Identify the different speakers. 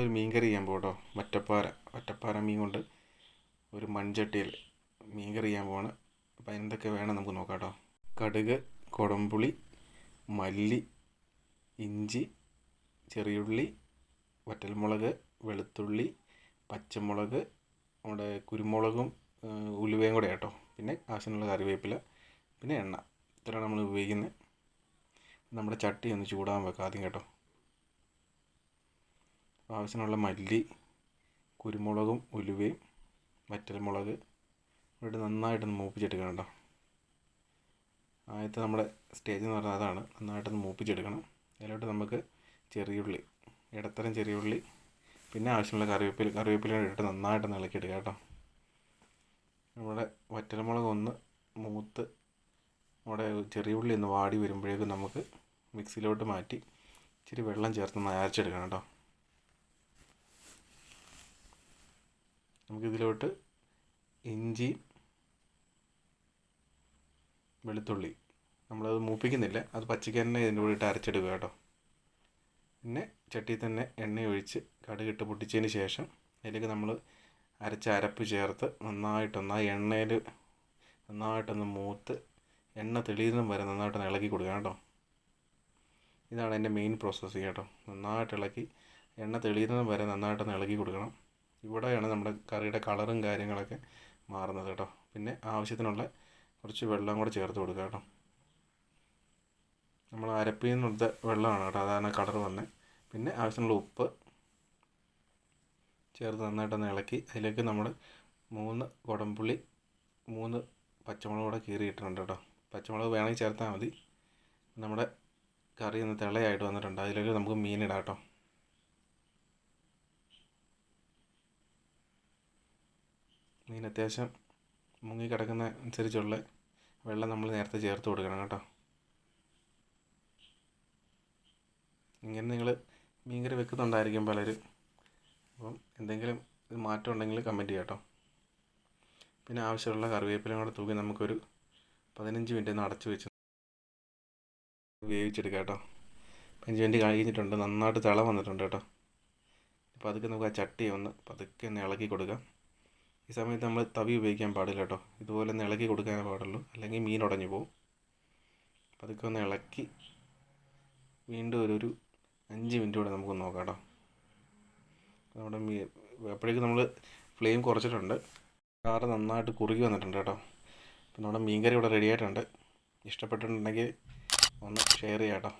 Speaker 1: നമ്മളൊരു മീൻ കറി ചെയ്യാൻ പോകും കേട്ടോ വറ്റപ്പാര മീൻ കൊണ്ട് ഒരു മൺചട്ടിയിൽ മീൻ കറി ചെയ്യാൻ പോവാണ്. അപ്പോൾ എന്തൊക്കെ വേണം നമുക്ക് നോക്കാം കേട്ടോ കടുക് കുടംപുളി മല്ലി ഇഞ്ചി ചെറിയുള്ളി വറ്റൽമുളക് വെളുത്തുള്ളി പച്ചമുളക് നമ്മുടെ കുരുമുളകും ഉലുവയും കൂടെ കേട്ടോ പിന്നെ ആവശ്യമുള്ള കറിവേപ്പില പിന്നെ എണ്ണ. ഇത്രയാണ് നമ്മൾ ഉപയോഗിക്കുന്നത്. നമ്മുടെ ചട്ടി ഒന്ന് ചൂടാൻ വെക്കാം ആദ്യം കേട്ടോ. ആവശ്യമുള്ള മല്ലി കുരുമുളകും ഉലുവയും വറ്റൽമുളക് ഇവിടെ നന്നായിട്ടൊന്ന് മൂപ്പിച്ചെടുക്കണം കേട്ടോ. ആദ്യത്തെ നമ്മുടെ സ്റ്റേജ് എന്ന് പറഞ്ഞാൽ അതാണ്. നന്നായിട്ടൊന്ന് മൂപ്പിച്ചെടുക്കണം. അതിലോട്ട് നമുക്ക് ചെറിയുള്ളി ഇടത്തരം ചെറിയുള്ളി പിന്നെ ആവശ്യമുള്ള കറിവേപ്പില കറിവേപ്പില ഇട്ട് നന്നായിട്ടൊന്ന് ഇളക്കിയെടുക്കുക കേട്ടോ. നമ്മുടെ വറ്റൽമുളക് ഒന്ന് മൂത്ത് നമ്മുടെ ചെറിയ ഉള്ളി ഒന്ന് വാടി വരുമ്പോഴേക്കും നമുക്ക് മിക്സിയിലോട്ട് മാറ്റി ഇച്ചിരി വെള്ളം ചേർത്ത് ഒന്ന് അരച്ചെടുക്കണം കേട്ടോ. നമുക്കിതിലോട്ട് ഇഞ്ചി വെളുത്തുള്ളി. നമ്മളത് മൂപ്പിക്കുന്നില്ല. അത് പച്ചയ്ക്ക് തന്നെ ഇതിന്റെ കൂടെ ഇട്ട് അരച്ചെടുക്കുക കേട്ടോ. പിന്നെ ചട്ടിയിൽ തന്നെ എണ്ണ ഒഴിച്ച് കടുകിട്ട് പൊട്ടിച്ചതിന് ശേഷം അതിലേക്ക് നമ്മൾ അരച്ച അരപ്പ് ചേർത്ത് നന്നായിട്ടൊന്ന് ആ എണ്ണയിൽ നന്നായിട്ടൊന്ന് മൂത്ത് എണ്ണ തെളിയുന്നതും വരെ നന്നായിട്ടൊന്ന് ഇളക്കി കൊടുക്കുക കേട്ടോ. ഇതാണ് എന്റെ മെയിൻ പ്രോസസ്സ് കേട്ടോ. നന്നായിട്ട് ഇളക്കി എണ്ണ തെളിയുന്നതും വരെ നന്നായിട്ടൊന്ന് ഇളക്കി കൊടുക്കണം. ഇവിടെയാണ് നമ്മുടെ കറിയുടെ കളറും കാര്യങ്ങളൊക്കെ മാറുന്നത് കേട്ടോ. പിന്നെ ആവശ്യത്തിനുള്ള കുറച്ച് വെള്ളം കൂടെ ചേർത്ത് കൊടുക്കുക കേട്ടോ. നമ്മൾ അരപ്പിൽ നിന്നെടുത്ത വെള്ളമാണ് കേട്ടോ അതാണ് കളർ വന്നത് പിന്നെ ആവശ്യത്തിനുള്ള ഉപ്പ് ചേർത്ത് നന്നായിട്ടൊന്ന് ഇളക്കി അതിലേക്ക് നമ്മൾ മൂന്ന് കുടംപുള്ളി മൂന്ന് പച്ചമുളക് കൂടെ കീറിയിട്ടുണ്ട് കേട്ടോ. പച്ചമുളക് വേണമെങ്കിൽ ചേർത്താൽ മതി. നമ്മുടെ കറി ഒന്ന് തിളയായിട്ട് വന്നിട്ടുണ്ട് അതിലേക്ക് നമുക്ക് മീനിടാം കേട്ടോ. മീൻ അത്യാവശ്യം മുങ്ങി കിടക്കുന്ന അനുസരിച്ചുള്ള വെള്ളം നമ്മൾ നേരത്തെ ചേർത്ത് കൊടുക്കണം കേട്ടോ. ഇങ്ങനെ നിങ്ങൾ മീൻകറി വെക്കുന്നുണ്ടായിരിക്കും പലരും. അപ്പം എന്തെങ്കിലും മാറ്റം ഉണ്ടെങ്കിൽ കമന്റ് ചെയ്യാം കേട്ടോ. പിന്നെ ആവശ്യമുള്ള കറിവേപ്പിലയും കൂടെ തൂക്കി നമുക്കൊരു പതിനഞ്ച് മിനിറ്റ് ഒന്ന് അടച്ചു വെച്ച് വേവിച്ചെടുക്കാം കേട്ടോ. പതിനഞ്ച് മിനിറ്റ് കഴിഞ്ഞിട്ടുണ്ട്. നന്നായിട്ട് തിള വന്നിട്ടുണ്ട് കേട്ടോ. അപ്പോൾ അതൊക്കെ നമുക്ക് ആ ചട്ടി ഒന്ന് പതുക്കെ ഒന്ന് ഇളക്കി കൊടുക്കാം. ഈ സമയത്ത് നമ്മൾ തവി ഉപയോഗിക്കാൻ പാടില്ല കേട്ടോ. ഇതുപോലെ ഒന്ന് ഇളക്കി കൊടുക്കാനേ പാടുള്ളൂ. അല്ലെങ്കിൽ മീൻ ഉടഞ്ഞു പോകും അതൊക്കെ ഒന്ന് ഇളക്കി വീണ്ടും ഒരു ഒരു അഞ്ച് മിനിറ്റ് കൂടെ നമുക്ക് നോക്കാം കേട്ടോ. നമ്മുടെ മീ അപ്പോഴേക്കും നമ്മൾ ഫ്ലെയിം കുറച്ചിട്ടുണ്ട്. കാറ് നന്നായിട്ട് കുറുകി വന്നിട്ടുണ്ട് കേട്ടോ. അപ്പോൾ നമ്മുടെ മീൻകറി ഇവിടെ റെഡി ആയിട്ടുണ്ട്. ഇഷ്ടപ്പെട്ടിട്ടുണ്ടെങ്കിൽ ഒന്ന് ഷെയർ ചെയ്യാം കേട്ടോ.